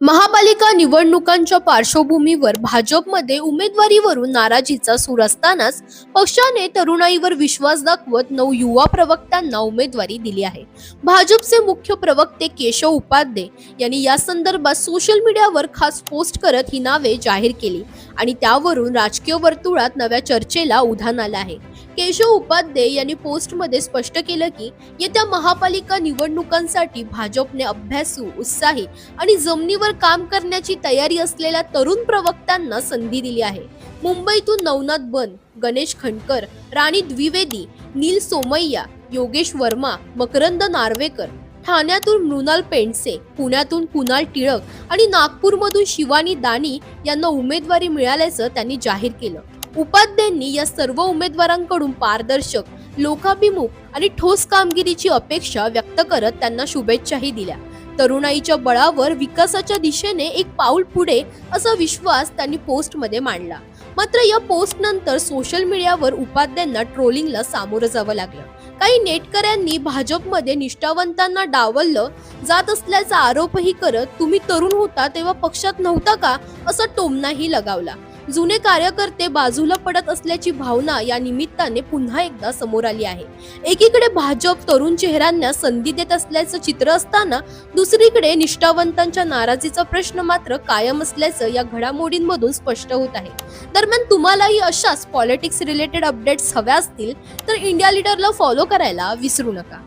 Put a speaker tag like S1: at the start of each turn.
S1: महापालिका निवडणुकांच्या पार्श्वभूमीवर भाजपमध्ये उमेदवारीवरून नाराजीचा सूर असतानाच पक्षाने तरुणाईवर विश्वास दाखवत नऊ युवा प्रवक्त्यांना उमेदवारी दिली आहे. भाजपचे मुख्य प्रवक्ते केशव उपाध्ये यांनी या संदर्भात सोशल मीडियावर खास पोस्ट करत ही नावे जाहीर केली आणि त्यावरून राजकीय वर्तुळात नव्या चर्चेला उधाण आलं आहे. केशव उपाध्ये यांनी पोस्टमध्ये स्पष्ट केलं की येत्या महापालिका निवडणुकांसाठी भाजपने अभ्यासू उत्साही आणि जमिनीवर काम करण्याची तयारी असलेल्या तरुण प्रवक्त्यांना संधी दिली आहे. मुंबईतून नवनाथ बन गणेश खंडकर राणी द्विवेदी नील सोमय्या योगेश वर्मा मकरंद नार्वेकर ठाण्यातून मृणाल पेंडसे पुण्यातून कुणाल टिळक आणि नागपूरमधून शिवानी दानी यांना उमेदवारी मिळाल्याचं त्यांनी जाहीर केलं. उपाध्यांनी या सर्व उमेदवारांकडून पारदर्शक लोकाभिमुख आणि ठोस कामगिरीची अपेक्षा व्यक्त करत त्यांना शुभेच्छाही दिल्या. तरुणाईच्या बळावर विकासाच्या दिशेने एक पाऊल पुढे असा विश्वास त्यांनी पोस्टमध्ये मांडला. मात्र या पोस्ट नंतर सोशल मीडियावर उपाध्यांना ट्रोलिंगला सामोरं जावं लागलं. काही नेटकऱ्यांनी भाजपमध्ये निष्ठावंतांना डावललं जात असल्याचा आरोपही करत तुम्ही तरुण होता तेव्हा पक्षात नव्हता का? असा टोमनाही लगावला. जुने कार्यकर्ते बाजूला पडत असल्याची भावना या निमित्ताने पुन्हा एकदा समोर आली आहे. एकीकडे भाजप तरुण चेहऱ्यांना संधी देत असल्याचं चित्र असताना दुसरीकडे निष्ठावंतांच्या नाराजीचा प्रश्न मात्र कायम असल्याचं या घडामोडींमधून स्पष्ट होत आहे. दरम्यान तुम्हालाही अशाच पॉलिटिक्स रिलेटेड अपडेट्स हव्या असतील तर इंडिया लीडरला फॉलो करायला विसरू नका.